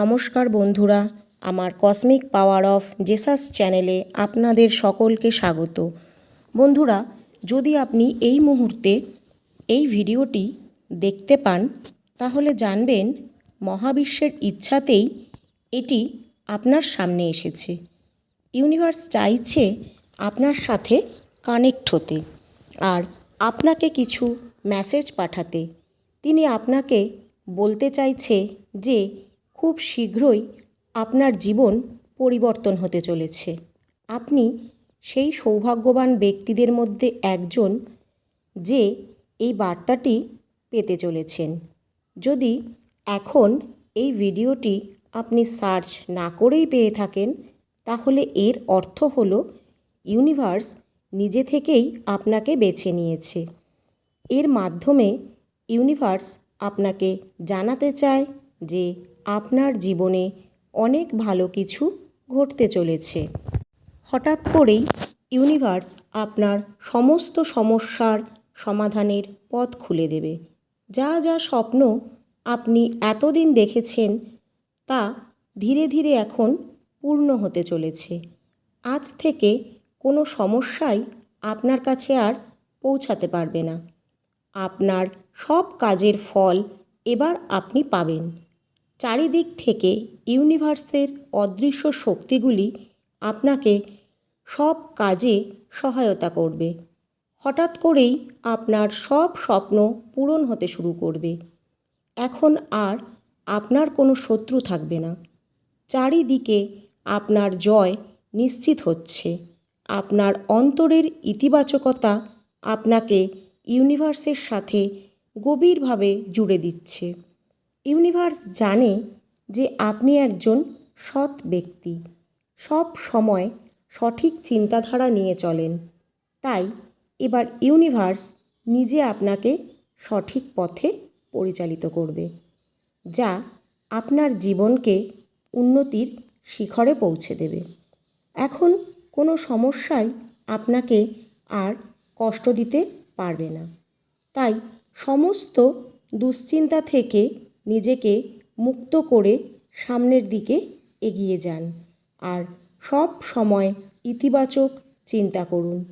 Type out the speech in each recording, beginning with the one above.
নমস্কার বন্ধুরা, আমার কসমিক পাওয়ার অফ জেসাস চ্যানেলে আপনাদের সকলকে স্বাগত। বন্ধুরা, যদি আপনি এই মুহূর্তে এই ভিডিওটি দেখতে পান, তাহলে জানবেন মহাবিশ্বের ইচ্ছাতেই এটি আপনার সামনে এসেছে। ইউনিভার্স চাইছে আপনার সাথে কানেক্ট হতে আর আপনাকে কিছু মেসেজ পাঠাতে। তিনি আপনাকে বলতে চাইছে যে খুব শীঘ্রই আপনার জীবন পরিবর্তন হতে চলেছে। আপনি সেই সৌভাগ্যবান ব্যক্তিদের মধ্যে একজন যে এই বার্তাটি পেতে চলেছেন। যদি এখন এই ভিডিওটি আপনি সার্চ না করেই পেয়ে থাকেন, তাহলে এর অর্থ হল ইউনিভার্স নিজে থেকেই আপনাকে বেছে নিয়েছে। এর মাধ্যমে ইউনিভার্স আপনাকে জানাতে চায় যে আপনার জীবনে অনেক ভালো কিছু ঘটতে চলেছে। হঠাৎ করেই ইউনিভার্স আপনার সমস্ত সমস্যার সমাধানের পথ খুলে দেবে। যা যা স্বপ্ন আপনি এতদিন দেখেছেন, তা ধীরে ধীরে এখন পূর্ণ হতে চলেছে। আজ থেকে কোনো সমস্যাই আপনার কাছে আর পৌঁছাতে পারবে না। আপনার সব কাজের ফল এবার আপনি পাবেন। চারিদিক থেকে ইউনিভার্সের অদৃশ্য শক্তিগুলি আপনাকে সব কাজে সহায়তা করবে। হঠাৎ করেই আপনার সব স্বপ্ন পূরণ হতে শুরু করবে। এখন আর আপনার কোনো শত্রু থাকবে না। চারিদিকে আপনার জয় নিশ্চিত হচ্ছে। আপনার অন্তরের ইতিবাচকতা আপনাকে ইউনিভার্সের সাথে গভীরভাবে জুড়ে দিচ্ছে। ইউনিভার্স জানে যে আপনি একজন সৎ ব্যক্তি। সব সময় সঠিক চিন্তাধারা নিয়ে চলেন। তাই এবার ইউনিভার্স নিজে আপনাকে সঠিক পথে পরিচালিত করবে, যা আপনার জীবনকে উন্নতির শিখরে পৌঁছে দেবে। এখন কোনো সমস্যাই আপনাকে আর কষ্ট দিতে পারবে না। তাই সমস্ত দুশ্চিন্তা থেকে নিজেকে মুক্ত করে সামনের দিকে এগিয়ে যান। আর সব সময় ইতিবাচক চিন্তা করুন।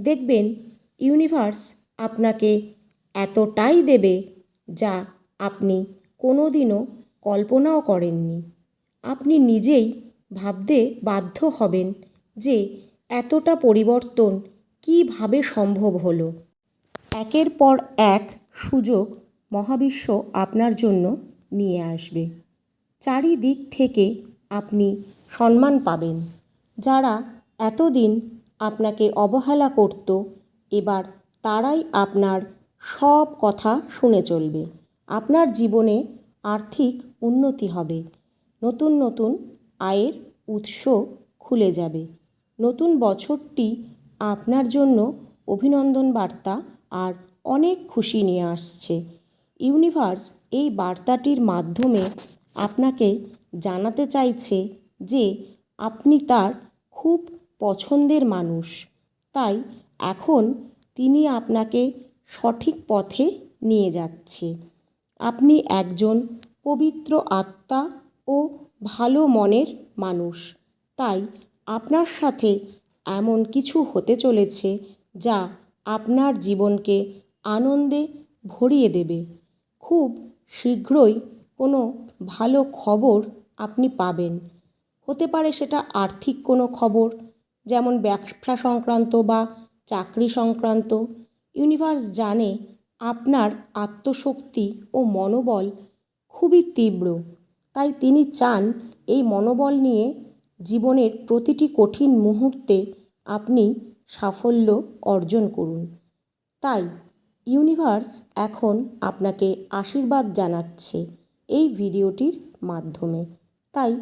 দেখবেন ইউনিভার্স আপনাকে এতটাই দেবে যা আপনি কোনো দিনও কল্পনাও করেননি। আপনি নিজেই ভাবতে বাধ্য হবেন যে এতটা পরিবর্তন কীভাবে সম্ভব হলো। একের পর এক সুযোগ মহাবিশ্ব আপনার জন্য নিয়ে আসবে। চারিদিক থেকে আপনি সম্মান পাবেন। যারা এতদিন আপনাকে অবহেলা করত, এবার তারাই আপনার সব কথা শুনে চলবে। আপনার জীবনে আর্থিক উন্নতি হবে। নতুন নতুন আয়ের উৎস খুলে যাবে। নতুন বছরটি আপনার জন্য অভিনন্দন বার্তা আর অনেক খুশি নিয়ে আসছে। ইউনিভার্স এই বার্তাটির মাধ্যমে আপনাকে জানাতে চাইছে যে আপনি তার খুব পছন্দের মানুষ। তাই এখন তিনি আপনাকে সঠিক পথে নিয়ে যাচ্ছে। আপনি একজন পবিত্র আত্মা ও ভালো মনের মানুষ। তাই আপনার সাথে এমন কিছু হতে চলেছে যা আপনার জীবনকে আনন্দে ভরিয়ে দেবে। খুব শীঘ্রই কোনো ভালো খবর আপনি পাবেন। হতে পারে সেটা আর্থিক কোনো খবর, যেমন ব্যবসা সংক্রান্ত বা চাকরি সংক্রান্ত। ইউনিভার্স জানে আপনার আত্মশক্তি ও মনোবল খুবই তীব্র, তাই তিনি চান এই মনোবল নিয়ে জীবনের প্রতিটি কঠিন মুহূর্তে আপনি সাফল্য অর্জন করুন। তাই ইউনিভার্স এখন আপনাকে আশীর্বাদ জানাচ্ছে এই ভিডিওটির মাধ্যমে। তাই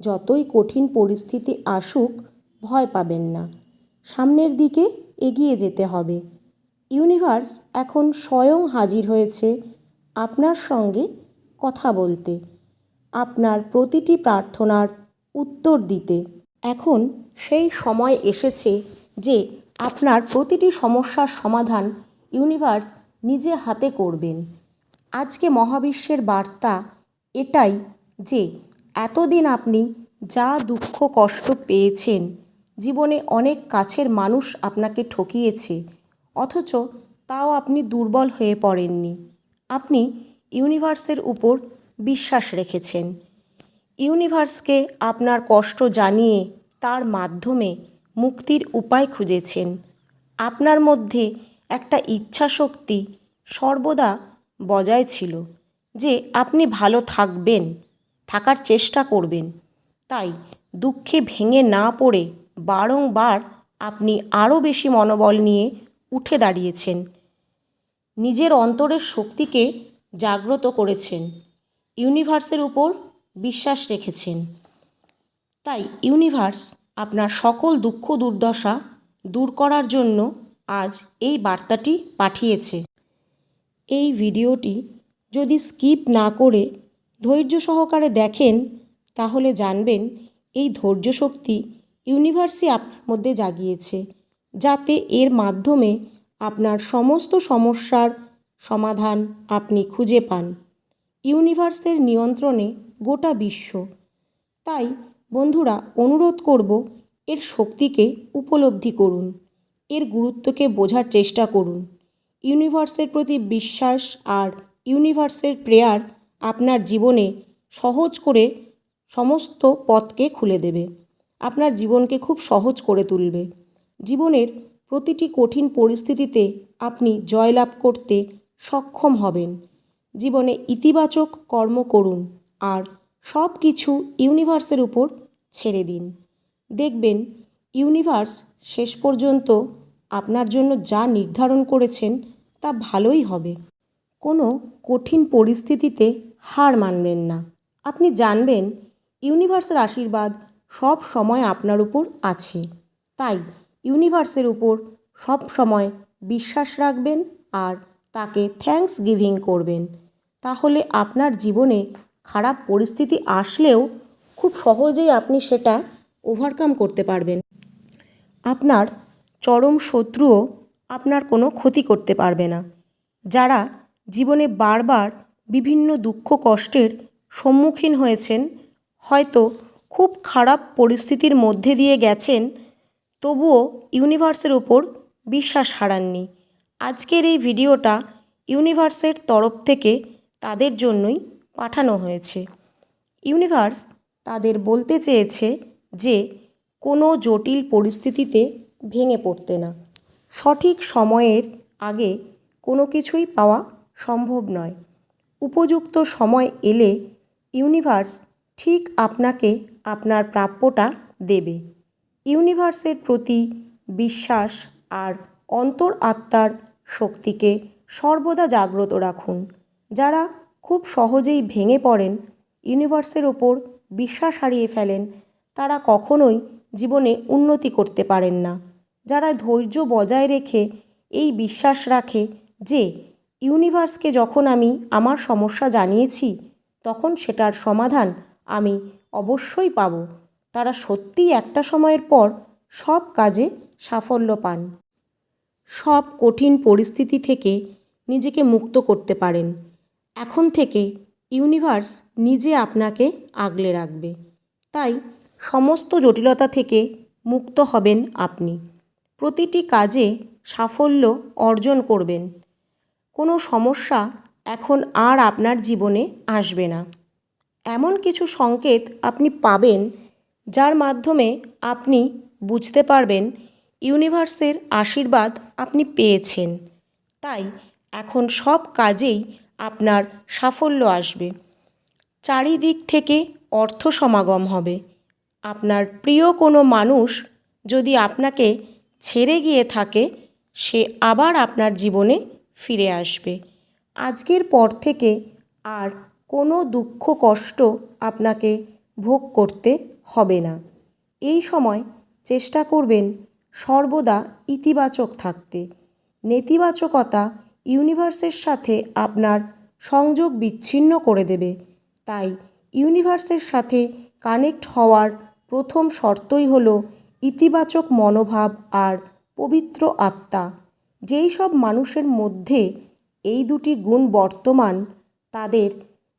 যতই কঠিন পরিস্থিতি আসুক, ভয় পাবেন না। সামনের দিকে এগিয়ে যেতে হবে। ইউনিভার্স এখন স্বয়ং হাজির হয়েছে আপনার সঙ্গে কথা বলতে, আপনার প্রতিটি প্রার্থনার উত্তর দিতে। এখন সেই সময় এসেছে যে আপনার প্রতিটি সমস্যার সমাধান ইউনিভার্স নিজে হাতে করবেন। আজকে মহাবিশ্বের বার্তা এটাই যে, এতদিন আপনি যা দুঃখ কষ্ট পেয়েছেন, জীবনে অনেক কাছের মানুষ আপনাকে ঠকিয়েছে, অথচ তাও আপনি দুর্বল হয়ে পড়েননি। আপনি ইউনিভার্সের উপর বিশ্বাস রেখেছেন। ইউনিভার্সকে আপনার কষ্ট জানিয়ে তার মাধ্যমে মুক্তির উপায় খুঁজেছেন। আপনার মধ্যে একটা ইচ্ছাশক্তি সর্বদা বজায় ছিল যে আপনি ভালো থাকবেন, থাকার চেষ্টা করবেন। তাই দুঃখে ভেঙে না পড়ে বারংবার আপনি আরও বেশি মনোবল নিয়ে উঠে দাঁড়িয়েছেন। নিজের অন্তরের শক্তিকে জাগ্রত করেছেন। ইউনিভার্সের উপর বিশ্বাস রেখেছেন। তাই ইউনিভার্স আপনার সকল দুঃখ দুর্দশা দূর করার জন্য আজ এই বার্তাটি পাঠিয়েছে। এই ভিডিওটি যদি স্কিপ না করে ধৈর্য সহকারে দেখেন, তাহলে জানবেন এই ধৈর্য শক্তি ইউনিভার্সই আপনার মধ্যে জাগিয়েছে, যাতে এর মাধ্যমে আপনার সমস্ত সমস্যার সমাধান আপনি খুঁজে পান। ইউনিভার্সের নিয়ন্ত্রণে গোটা বিশ্ব। তাই বন্ধুরা, অনুরোধ করব এর শক্তিকে উপলব্ধি করুন। এর গুরুত্বকে বোঝার চেষ্টা করুন। ইউনিভার্সের প্রতি বিশ্বাস আর ইউনিভার্সের প্রেয়ার আপনার জীবনে সহজ করে সমস্ত পথকে খুলে দেবে। আপনার জীবনকে খুব সহজ করে তুলবে। জীবনের প্রতিটি কঠিন পরিস্থিতিতে আপনি জয়লাভ করতে সক্ষম হবেন। জীবনে ইতিবাচক কর্ম করুন আর সব কিছু ইউনিভার্সের উপর ছেড়ে দিন। দেখবেন ইউনিভার্স শেষ পর্যন্ত আপনার জন্য যা নির্ধারণ করেছেন তা ভালোই হবে। কোনো কঠিন পরিস্থিতিতে হার মানবেন না। আপনি জানবেন, ইউনিভার্সের আশীর্বাদ সব সময় আপনার উপর আছে। তাই ইউনিভার্সের উপর সব সময় বিশ্বাস রাখবেন আর তাকে থ্যাঙ্কস গিভিং করবেন। তাহলে আপনার জীবনে খারাপ পরিস্থিতি আসলেও খুব সহজেই আপনি সেটা ওভারকাম করতে পারবেন। আপনার চরম শত্রুও আপনার কোনো ক্ষতি করতে পারবে না। যারা জীবনে বারবার বিভিন্ন দুঃখ কষ্টের সম্মুখীন হয়েছেন, হয়তো খুব খারাপ পরিস্থিতির মধ্যে দিয়ে গেছেন, তবুও ইউনিভার্সের ওপর বিশ্বাস হারাননি। আজকের এই ভিডিওটা ইউনিভার্সের তরফ থেকে তাদের জন্যই পাঠানো হয়েছে। ইউনিভার্স তাদের বলতে চেয়েছে যে কোনো জটিল পরিস্থিতিতে ভেঙে পড়তে না। সঠিক সময়ের আগে কোনো কিছুই পাওয়া সম্ভব নয়। উপযুক্ত সময় এলে ইউনিভার্স ঠিক আপনাকে আপনার প্রাপ্যটা দেবে। ইউনিভার্সের প্রতি বিশ্বাস আর অন্তর আত্মার শক্তিকে সর্বদা জাগ্রত রাখুন। যারা খুব সহজেই ভেঙে পড়েন, ইউনিভার্সের ওপর বিশ্বাস হারিয়ে ফেলেন, তারা কখনোই জীবনে উন্নতি করতে পারেন না। যারা ধৈর্য বজায় রেখে এই বিশ্বাস রাখে যে, ইউনিভার্সকে যখন আমি আমার সমস্যা জানিয়েছি, তখন সেটার সমাধান আমি অবশ্যই পাব। তারা সত্যিই একটা সময়ের পর সব কাজে সাফল্য পান। সব কঠিন পরিস্থিতি থেকে নিজেকে মুক্ত করতে পারেন। এখন থেকে ইউনিভার্স নিজে আপনাকে আগলে রাখবে। তাই সমস্ত জটিলতা থেকে মুক্ত হবেন আপনি। প্রতিটি কাজে সাফল্য অর্জন করবেন। কোনো সমস্যা এখন আর আপনার জীবনে আসবে না। এমন কিছু সংকেত আপনি পাবেন যার মাধ্যমে আপনি বুঝতে পারবেন ইউনিভার্সের আশীর্বাদ আপনি পেয়েছেন। তাই এখন সব কাজেই আপনার সাফল্য আসবে। চারিদিক থেকে অর্থ সমাগম হবে। আপনার প্রিয় কোনো মানুষ যদি আপনাকে ছেড়ে গিয়ে থাকে, সে আবার আপনার জীবনে ফিরে আসবে। আজকের পর থেকে আর কোনো দুঃখ, কষ্ট আপনাকে ভোগ করতে হবে না। এই সময় চেষ্টা করবেন সর্বদা ইতিবাচক থাকতে। নেতিবাচকতা ইউনিভার্সের সাথে আপনার সংযোগ বিচ্ছিন্ন করে দেবে। তাই ইউনিভার্সের সাথে কানেক্ট হওয়ার প্রথম শর্তই হল ইতিবাচক মনোভাব আর পবিত্র আত্মা। যেই সব মানুষের মধ্যে এই দুটি গুণ বর্তমান, তাদের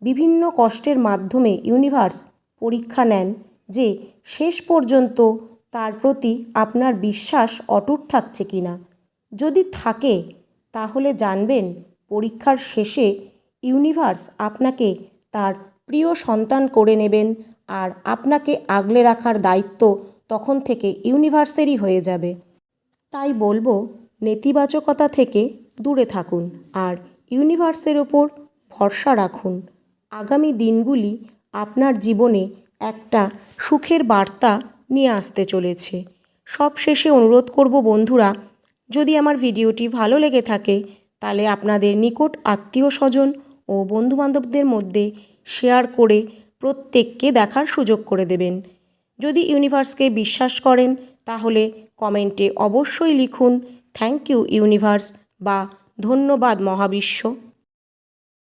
বিভিন্ন কষ্টের মাধ্যমে ইউনিভার্স পরীক্ষা নেন যে শেষ পর্যন্ত তার প্রতি আপনার বিশ্বাস অটুট থাকছে কি না যদি থাকে, তাহলে জানবেন পরীক্ষার শেষে ইউনিভার্স আপনাকে তার প্রিয় সন্তান করে নেবেন আর আপনাকে আগলে রাখার দায়িত্ব তখন থেকে ইউনিভার্সেরই হয়ে যাবে। তাই বলব, নেতিবাচকতা থেকে দূরে থাকুন আর ইউনিভার্সের ওপর ভরসা রাখুন। আগামী দিনগুলি আপনার জীবনে একটা সুখের বার্তা নিয়ে আসতে চলেছে। সব শেষে অনুরোধ করব বন্ধুরা, যদি আমার ভিডিওটি ভালো লেগে থাকে, তাহলে আপনাদের নিকট আত্মীয় স্বজন ও বন্ধুবান্ধবদের মধ্যে শেয়ার করে প্রত্যেককে দেখার সুযোগ করে দেবেন। যদি ইউনিভার্সকে বিশ্বাস করেন, তাহলে কমেন্টে অবশ্যই লিখুন, থ্যাংক ইউ ইউনিভার্স বা ধন্যবাদ মহাবিশ্ব